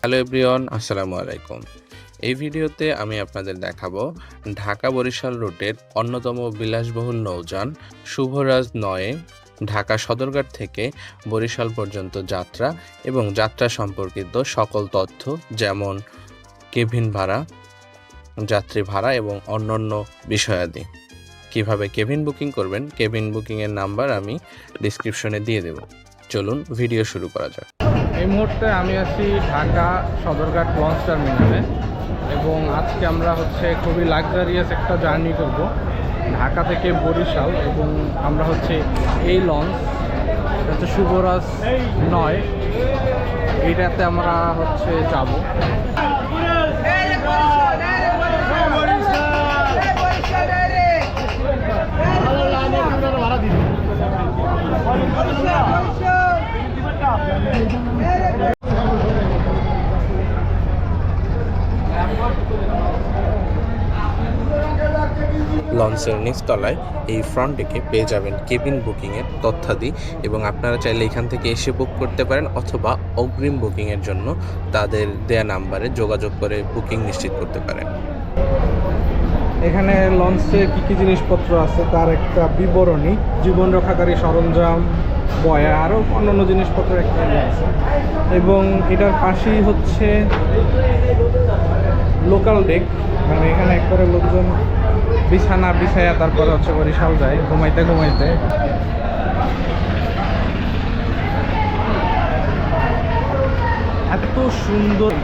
Hello everyone, আসসালামু আলাইকুম। এই ভিডিওতে আমি আপনাদের দেখাবো ঢাকা বরিশাল রুটের অন্যতম বিলাসবহুল নৌযান শুভরাজ নয়ে, ঢাকা সদরঘাট থেকে বরিশাল পর্যন্ত যাত্রা এবং যাত্রা সম্পর্কিত সকল তথ্য যেমন কেভিন ভাড়া, যাত্রী ভাড়া এবং অন্যান্য বিষয়াদি। কীভাবে কেবিন বুকিং করবেন? কেবিন বুকিংয়ের নাম্বার আমি ডিসক্রিপশনে দিয়ে দেব। চলুন ভিডিও শুরু করা যাক। এই মুহূর্তে আমি আছি ঢাকা সদরঘাট লঞ্চ টার্মিনালে এবং আজকে আমরা হচ্ছে খুবই লাক্সারিয়াস একটা জার্নি করব, ঢাকা থেকে বরিশাল এবং আমরা হচ্ছে এই লঞ্চ হচ্ছে শুভরাজ নয় এইটাতে আমরা হচ্ছে যাব। লঞ্চের নিচতলায় এই ফ্রন্ট ডেকে পেয়ে যাবেন কেবিন বুকিংয়ের তথ্যাদি এবং আপনারা চাইলে এখান থেকে এসে বুক করতে পারেন অথবা অগ্রিম বুকিংয়ের জন্য তাদের দেয়া নাম্বারে যোগাযোগ করে বুকিং নিশ্চিত করতে পারেন। এখানে লঞ্চে কী কী জিনিসপত্র আছে? তার একটা বিবরণী, জীবন রক্ষাকারী সরঞ্জাম, বয়া আরও অন্যান্য জিনিসপত্র একটা আছে। এবং এটার পাশেই হচ্ছে লোকাল ডেক মানে এখানে একবারে লোকজন বিছানা বিছায়া তারপরে হচ্ছে বরিশাল যায় ঘুমাইতে ঘুমাইতে। এত সুন্দর।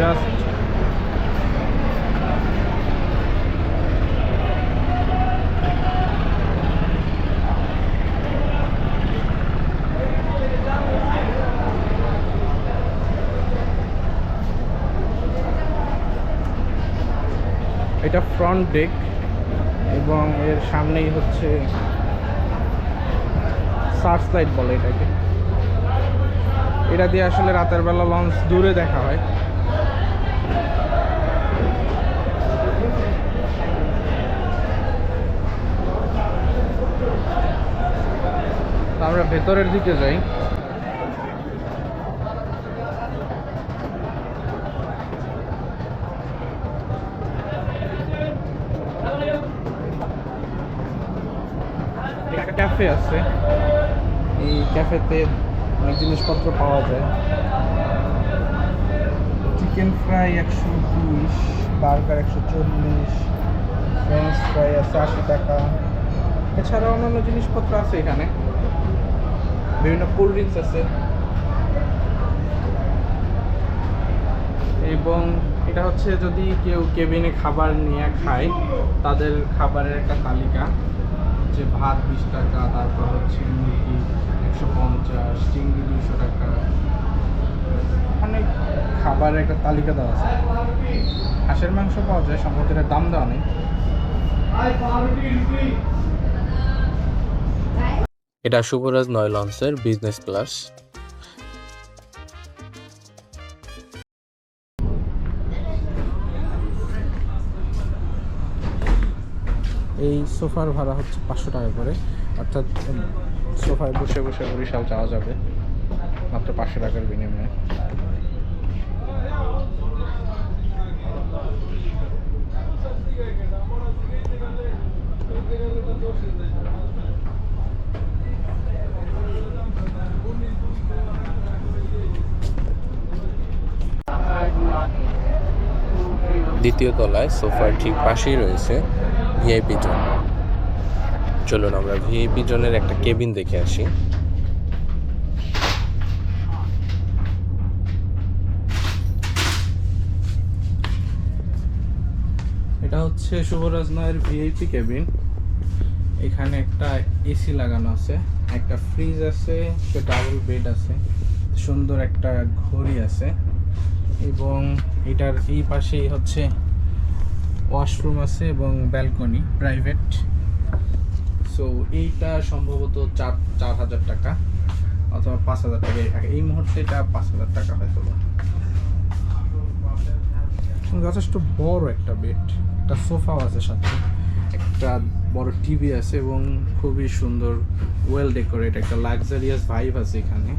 জাস্ট এটা ফ্রন্ট ডেক এবং এর সামনেই হচ্ছে সার্চ লাইট বলে এটাকে। এটা দিয়ে আসলে রাতের বেলা লঞ্চ দূরে দেখা হয়। আমরা ভেতরের দিকে যাই একটা ক্যাফে আছে। এই ক্যাফেতে অনেক জিনিসপত্র পাওয়া যায়। চিকেন ফ্রাই একশো বিশ বার্গার একশো চল্লিশ ফ্রেঞ্চ ফ্রাই আছে আশি টাকা। এছাড়া অন্যান্য জিনিসপত্র আছে এখানে। বিভিন্ন কোল্ড ড্রিঙ্কস আছে। এবং এটা হচ্ছে যদি কেউ কেবিনে খাবার নিয়ে খায়, তাদের খাবারের একটা তালিকা। হচ্ছে ভাত বিশ টাকা, তারপর হচ্ছে মুরগি একশো পঞ্চাশ, চিংড়ি দুশো টাকা। অনেক খাবারের একটা তালিকা দেওয়া আছে। হাঁসের মাংস পাওয়া যায় সম্ভবত এটার দাম দেওয়া নেই। এটা শুভরাজ নয় লঞ্চের বিজনেস ক্লাস এই সোফার ভাড়া হচ্ছে পাঁচশো টাকা করে। অর্থাৎ সোফায় বসে বসে বরিশাল যাওয়া যাবে। মাত্র পাঁচশো টাকার বিনিময়ে। দ্বিতীয় তলায় সোফার ঠিক পাশেই রয়েছে ভিআইপি জোন চলুন আমরা ভিআইপি জোনের একটা কেবিন দেখে আসি। এটা হচ্ছে শুভরাজ নয়ের ভিআইপি কেবিন এখানে একটা এসি লাগানো আছে, একটা ফ্রিজ আছে, একটা ডাবল বেড আছে, সুন্দর একটা ঘড়ি আছে এবং এটার এই পাশেই হচ্ছে ওয়াশরুম আছে এবং ব্যালকনি, প্রাইভেট। সো এইটা সম্ভবত চার চার হাজার টাকা অথবা পাঁচ হাজার টাকা। এই মুহূর্তে এটা পাঁচ হাজার টাকা হয়তো যথেষ্ট বড় একটা বেড। একটা সোফাও আছে সাথে। একটা বড় টিভি আছে এবং খুবই সুন্দর ওয়েল ডেকোরেট একটা লাক্সারিয়াস ভাইব আছে এখানে।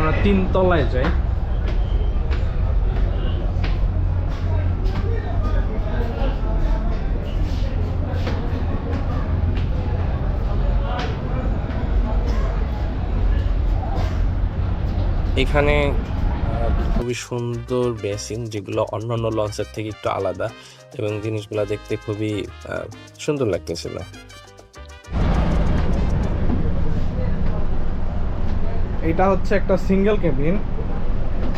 আমরা তিন তলায় যাই। এখানে খুবই সুন্দর বেসিন, যেগুলো অন্যান্য লঞ্চের থেকে একটু আলাদা, এবং জিনিসগুলো দেখতে খুবই সুন্দর লাগতেছিল এটা হচ্ছে একটা সিঙ্গেল কেবিন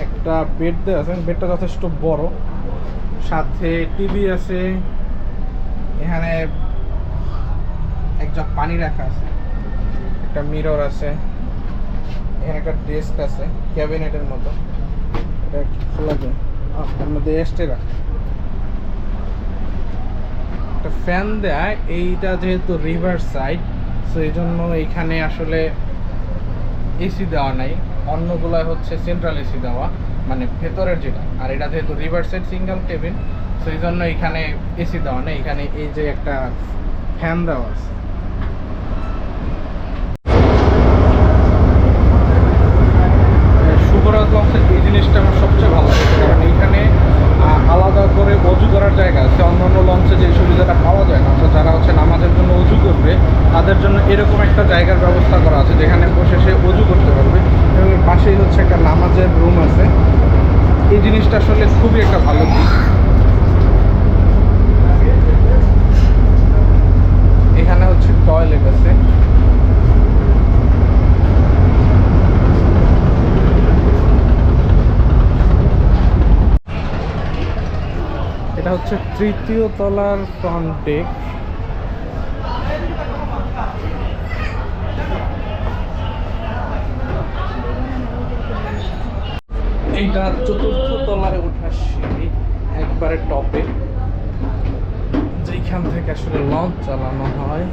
একটা বেড দেওয়া আছে বেডটা যথেষ্ট বড়। সাথে টিভি আছে। এখানে এক জগ পানি রাখা আছে। একটা মিরর আছে। এখানে একটা ডেস্ক আছে ক্যাবিনেটের মতো। এটা খোলা যায়। এর মধ্যে এসটে একটা ফ্যান দেয়, এইটা যেহেতু রিভার সাইড সো এই জন্য এখানে আসলে এসি দেওয়া নাই। অন্যগুলো হচ্ছে সেন্ট্রাল এসি দেওয়া মানে ভেতরের যেটা। আর এটা যেহেতু রিভার সাইড সিঙ্গেল কেবিন সেই জন্য এখানে এসি দেওয়া নেই। এখানে এই যে একটা ফ্যান দেওয়া আছে শুভরাজ লঞ্চের এই জিনিসটা আমার সবচেয়ে ভালো লাগে কারণ এইখানে আহ, আলাদা করে অজু করার জায়গা আছে অন্যান্য লঞ্চে যে সুবিধাটা পাওয়া যায় না তো যারা হচ্ছে নামাজের জন্য অজু করবে তাদের জন্য এরকম একটা জায়গার ব্যবস্থা করা আছে যেখানে বসে সে অজু করতে পারবে এবং এর পাশেই হচ্ছে একটা নামাজের রুম আছে এই জিনিসটা আসলে খুবই একটা ভালো দিক। এখানে হচ্ছে টয়লেট আছে। এটা হচ্ছে তৃতীয় তলার ফ্রন্ট ডেক এইটা চতুর্থ তলায় ওঠার সিঁড়ি একবারে টপে। যেখান থেকে আসলে লঞ্চ চালানো হয়।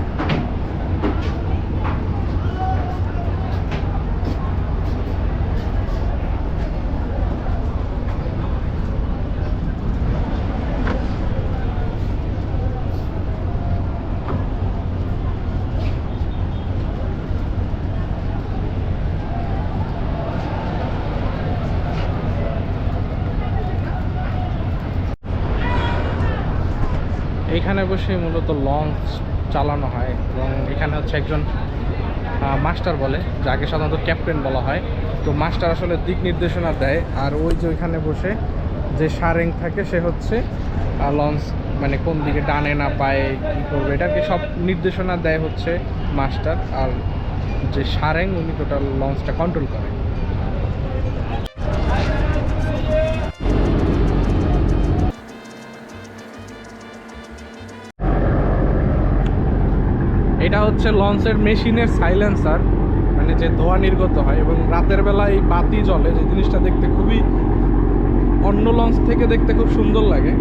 এখানে বসে মূলত লঞ্চ চালানো হয় এবং এখানে হচ্ছে একজন মাস্টার বলে, যাকে সাধারণত ক্যাপ্টেন বলা হয়। তো মাস্টার আসলে দিক নির্দেশনা দেয় আর ওই যে ওইখানে বসে যে সারেং থাকে, সে হচ্ছে লঞ্চ মানে কোন দিকে ডানে না পায়ে কী করবে, এটা কি সব নির্দেশনা দেয় হচ্ছে মাস্টার। আর যে সারেং, উনি টোটাল লঞ্চটা কন্ট্রোল করে। হচ্ছে লঞ্চের মেশিনের সাইলেন্সার মানে যে ধোঁয়া নির্গত হয় এবং রাতের বেলা এই বাতি জ্বলে, যে জিনিসটা দেখতে খুবই অন্য লঞ্চ থেকে দেখতে খুব সুন্দর লাগে।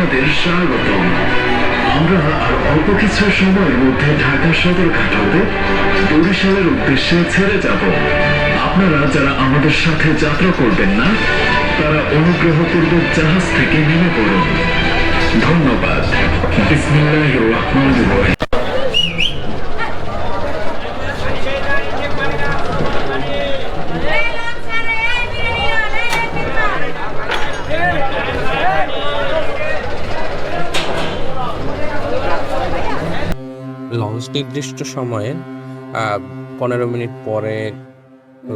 আপনাদের স্বাগতম। আমরা আর অল্প কিছু সময়ের মধ্যে ঢাকা সদর হতে বরিশালের উদ্দেশ্যে ছেড়ে যাব। আপনারা যারা আমাদের সাথে যাত্রা করবেন না, তারা অনুগ্রহ অনুগ্রহপূর্বক জাহাজ থেকে নেমে পড়ুন। ধন্যবাদ। বিসমিল্লাহ রহমানির রহিম লঞ্চ নির্দিষ্ট সময়ে পনেরো মিনিট পরে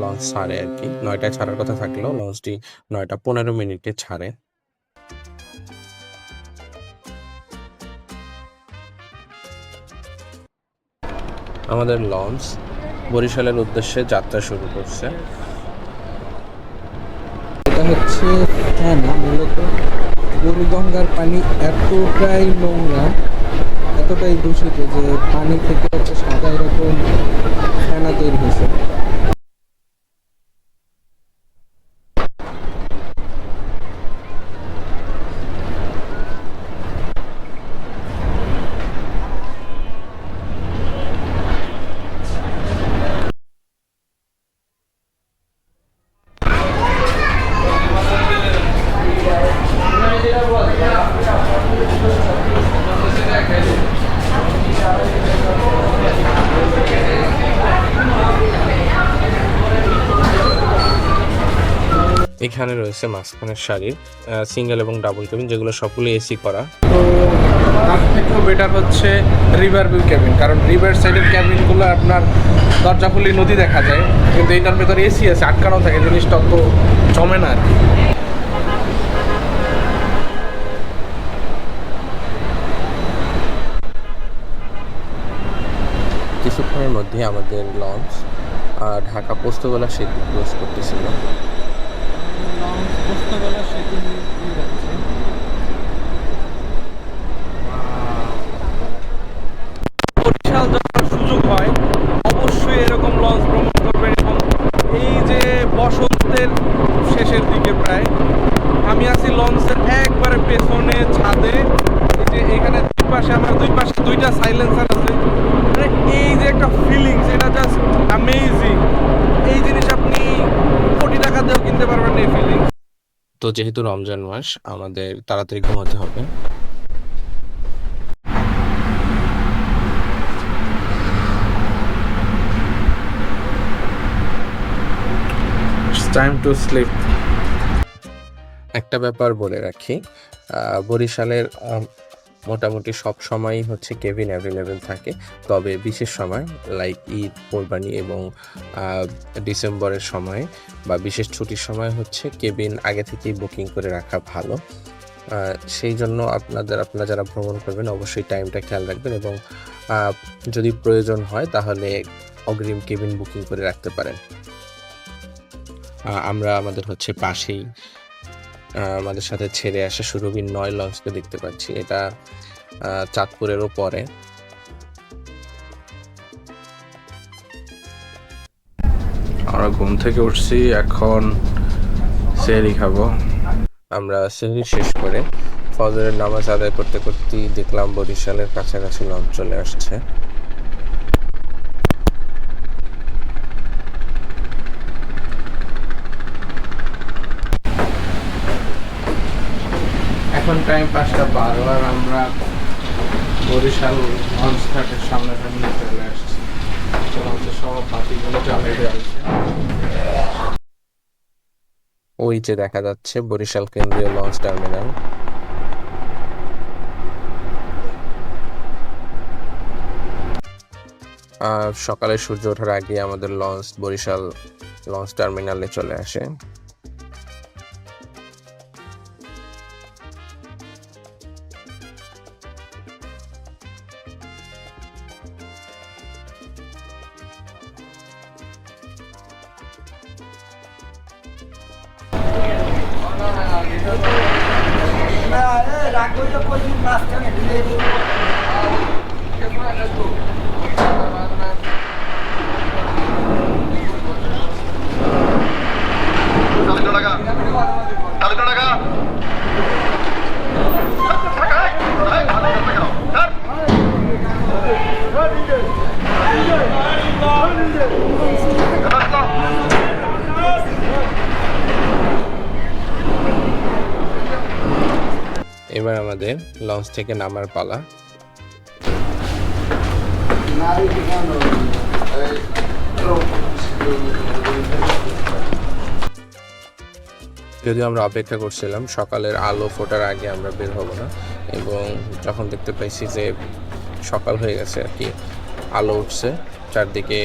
লঞ্চ ছাড়ে আর কি নয়টায় ছাড়ার কথা থাকলেও লঞ্চটি নয়টা পনেরো মিনিটে ছাড়ে। আমাদের লঞ্চ বরিশালের উদ্দেশ্যে যাত্রা শুরু করছে। এটা হচ্ছে হ্যাঁ না, মূলত বুড়িগঙ্গার পানি এতটাই নোংরা এতটাই দূষিত যে পানি থেকে হচ্ছে সাদা এরকম ফেনা তৈরি হয়েছে এখানে রয়েছে মাঝখানের সারির সিঙ্গেল এবং ডাবল কেবিন যেগুলো সবগুলো এসি করা। তো তার থেকেও বেটার হচ্ছে রিভার ভিউ ক্যাবিন কারণ রিভার সাইডের ক্যাবিনগুলো আপনার দরজা খুলে নদী দেখা যায় কিন্তু এটার ভেতরে এসি আছে আটকানো থাকে জিনিসটা অত জমে না আর কি। কিছুক্ষণের মধ্যে আমাদের লঞ্চ ঢাকা পোস্তগোলা সেতু ক্লোজ করতেছিল। বরিশাল এই যে বসন্তের শেষের দিকে প্রায়, আমি আছি পেছনে ছাদে। এখানে দুই পাশে আমার দুই পাশে দুইটা সাইলেন্সার আছে। মানে এই যে একটা ফিলিংস এটা জাস্ট অ্যামেজিং এই জিনিস আপনি কোটি টাকা দিয়েও কিনতে পারবেন না এই ফিলিংস তো যেহেতু রমজান মাস আমাদের তাড়াতাড়ি ঘুমাতে হবে। টাইম টু স্লিপ একটা ব্যাপার বলে রাখি আহ, বরিশালের মোটামুটি সব সময়ই হচ্ছে কেবিন অ্যাভেলেবেল থাকে। তবে বিশেষ সময় লাইক ঈদ, কোরবানি এবং ডিসেম্বরের সময় বা বিশেষ ছুটির সময় হচ্ছে কেবিন আগে থেকেই বুকিং করে রাখা ভালো। সেই জন্য আপনাদের, আপনারা যারা ভ্রমণ করবেন অবশ্যই টাইমটা খেয়াল রাখবেন এবং যদি প্রয়োজন হয় তাহলে অগ্রিম কেবিন বুকিং করে রাখতে পারেন। আমরা আমাদের হচ্ছে পাশেই আমাদের সাথে ছেড়ে আসা সুরভির নয় লঞ্চকে দেখতে পাচ্ছি। এটা চাঁদপুরেরও পরে। আমরা ঘুম থেকে উঠছি এখন সেরি খাব। আমরা সেহরি শেষ করে ফজরের নামাজ আদায় করতে করতেই দেখলাম বরিশালের কাছাকাছি লঞ্চ চলে আসছে। এখন টাইম পাঁচটা বারো আর আমরা বরিশাল লঞ্চ ঘাটের সামনে সামনে চলে আসছি। সব বাতিগুলো জ্বালিয়ে দেওয়া ওই যে দেখা যাচ্ছে বরিশাল কেন্দ্রীয় লঞ্চ টার্মিনাল। আহ, সকালে সূর্য ওঠার আগে আমাদের লঞ্চ বরিশাল লঞ্চ টার্মিনালে চলে আসে। লঞ্চ থেকে নামার পালা। যদিও আমরা অপেক্ষা করছিলাম, সকালের আলো ফোটার আগে আমরা বের হব না, এবং যখন দেখতে পাইছি যে সকাল হয়ে গেছে আর কি, আলো উঠছে, চারদিকে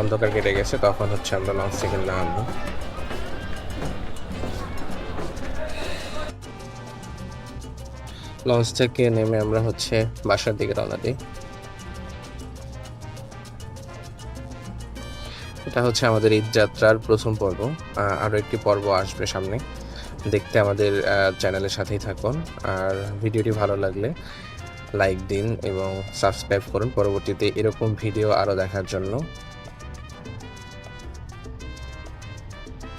অন্ধকার কেটে গেছে, তখন হচ্ছে আমরা লঞ্চ থেকে নামবো। লঞ্চ থেকে নেমে আমরা হচ্ছে বাসার দিকে রওনা দিই। এটা হচ্ছে আমাদের ঈদ যাত্রার প্রথম পর্ব। আরও একটি পর্ব আসবে সামনে। দেখতে আমাদের চ্যানেলের সাথেই থাকুন। আর ভিডিওটি ভালো লাগলে লাইক দিন এবং সাবস্ক্রাইব করুন। পরবর্তীতে এরকম ভিডিও আরও দেখার জন্য।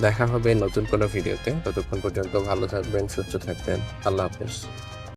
দেখা হবে নতুন কোনো ভিডিওতে। ততক্ষণ পর্যন্ত ভালো থাকবেন, সুস্থ থাকবেন। আল্লাহ হাফেজ।